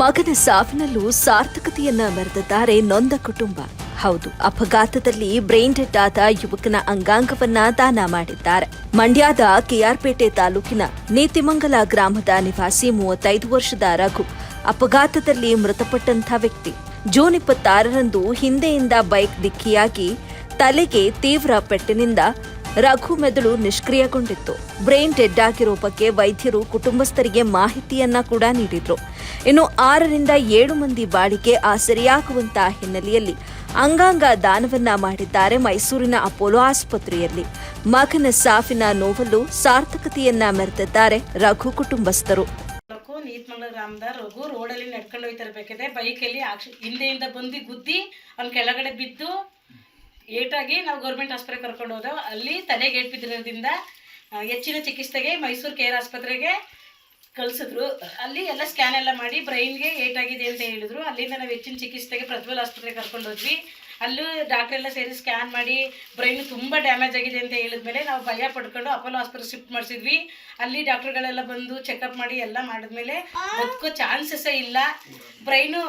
ಮಗನ ಸಾವಿನಲ್ಲೂ ಸಾರ್ಥಕತೆಯನ್ನ ಮೆರೆದಿದ್ದಾರೆ ನೊಂದ ಕುಟುಂಬ. ಹೌದು, ಅಪಘಾತದಲ್ಲಿ ಬ್ರೈನ್ ಡೆಡ್ ಆದ ಯುವಕನ ಅಂಗಾಂಗವನ್ನ ದಾನ ಮಾಡಿದ್ದಾರೆ. ಮಂಡ್ಯದ ಕೆಆರ್ಪೇಟೆ ತಾಲೂಕಿನ ನೀತಿಮಂಗಲ ಗ್ರಾಮದ ನಿವಾಸಿ ಮೂವತ್ತೈದು ವರ್ಷದ ರಘು ಅಪಘಾತದಲ್ಲಿ ಮೃತಪಟ್ಟಂಥ ವ್ಯಕ್ತಿ. ಜೂನ್ ಇಪ್ಪತ್ತಾರರಂದು ಹಿಂದೆಯಿಂದ ಬೈಕ್ ಡಿಕ್ಕಿಯಾಗಿ ತಲೆಗೆ ತೀವ್ರ ಪೆಟ್ಟಿನಿಂದ ರಘು ಮೆದುಳು ನಿಷ್ಕ್ರಿಯಗೊಂಡಿತ್ತು. ಬ್ರೈನ್ ಡೆಡ್ ಆಗಿರೋ ಬಗ್ಗೆ ವೈದ್ಯರು ಕುಟುಂಬಸ್ಥರಿಗೆ ಮಾಹಿತಿಯನ್ನ ಕೂಡ ನೀಡಿದ್ರು. ಇನ್ನು ಆರರಿಂದ ಏಳು ಮಂದಿ ಬಾಳಿಗೆ ಸರಿಯಾಗುವಂತಹ ಹಿನ್ನೆಲೆಯಲ್ಲಿ ಅಂಗಾಂಗ ದಾನವನ್ನ ಮಾಡಿದ್ದಾರೆ ಮೈಸೂರಿನ ಅಪೋಲೋ ಆಸ್ಪತ್ರೆಯಲ್ಲಿ. ಮಗನ ಸಾಫಿನ ನೋವಲ್ಲೂ ಸಾರ್ಥಕತೆಯನ್ನ ಮೆರೆದಿದ್ದಾರೆ ರಘು ಕುಟುಂಬಸ್ಥರು. ನೀತ್ಮಂಗ್ಳ ರಾಮದ ರಘು ರೋಡಲ್ಲಿ ನಡ್ಕೊಂಡು ಹೋಗ್ತಾ ಇರ್ಬೇಕಿದೆ. ಬೈಕಲ್ಲಿ ಹಿಂದೆಯಿಂದ ಬಂದು ಗುದ್ದಿ ಅವ್ನ ಕೆಳಗಡೆ ಬಿದ್ದು ಏಟಾಗಿ ನಾವು ಗೌರ್ಮೆಂಟ್ ಆಸ್ಪತ್ರೆಗೆ ಕರ್ಕೊಂಡು ಹೋದೆವು. ಅಲ್ಲಿ ತಲೆಗೆ ಏಟ್ ಬಿದ್ದಿರೋದ್ರಿಂದ ಹೆಚ್ಚಿನ ಚಿಕಿತ್ಸೆಗೆ ಮೈಸೂರು ಕೇರ್ ಆಸ್ಪತ್ರೆಗೆ ಕಳಿಸಿದ್ರು. ಅಲ್ಲಿ ಎಲ್ಲ ಸ್ಕ್ಯಾನ್ ಎಲ್ಲ ಮಾಡಿ ಬ್ರೈನ್ಗೆ ಏಟಾಗಿದೆ ಅಂತ ಹೇಳಿದ್ರು. ಅಲ್ಲಿಂದ ನಾವು ಹೆಚ್ಚಿನ ಚಿಕಿತ್ಸೆಗೆ ಪ್ರಜ್ವಲ್ ಆಸ್ಪತ್ರೆಗೆ ಕರ್ಕೊಂಡು ಹೋದ್ವಿ. ಅಲ್ಲೂ ಡಾಕ್ಟರ್ ಎಲ್ಲ ಸೇರಿ ಸ್ಕ್ಯಾನ್ ಮಾಡಿ ಬ್ರೈನ್ ತುಂಬ ಡ್ಯಾಮೇಜ್ ಆಗಿದೆ ಅಂತ ಹೇಳಿದ್ಮೇಲೆ ನಾವು ಭಯ ಪಡ್ಕೊಂಡು ಅಪೋಲೋ ಆಸ್ಪತ್ರೆ ಶಿಫ್ಟ್ ಮಾಡಿಸಿದ್ವಿ. ಅಲ್ಲಿ ಡಾಕ್ಟರ್ಗಳೆಲ್ಲ ಬಂದು ಚೆಕಪ್ ಮಾಡಿ ಎಲ್ಲ ಮಾಡಿದ್ಮೇಲೆ ಬದುಕೋ ಚಾನ್ಸಸ್ಸೇ ಇಲ್ಲ. ಬ್ರೈನು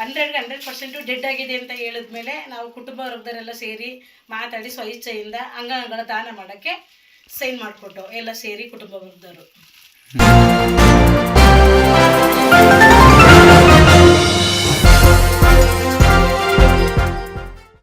ಹಂಡ್ರೆಡ್ಗೆ ಹಂಡ್ರೆಡ್ ಪರ್ಸೆಂಟು ಡೆಡ್ ಆಗಿದೆ ಅಂತ ಹೇಳಿದ್ಮೇಲೆ ನಾವು ಕುಟುಂಬ ವರ್ಗದವರೆಲ್ಲ ಸೇರಿ ಮಾತಾಡಿ ಸ್ವಇಚ್ಛೆಯಿಂದ ಅಂಗಾಂಗಗಳ ದಾನ ಮಾಡೋಕ್ಕೆ ಸೈನ್ ಮಾಡಿಕೊಟ್ಟು ಎಲ್ಲ ಸೇರಿ ಕುಟುಂಬ ವರ್ಗದವರು.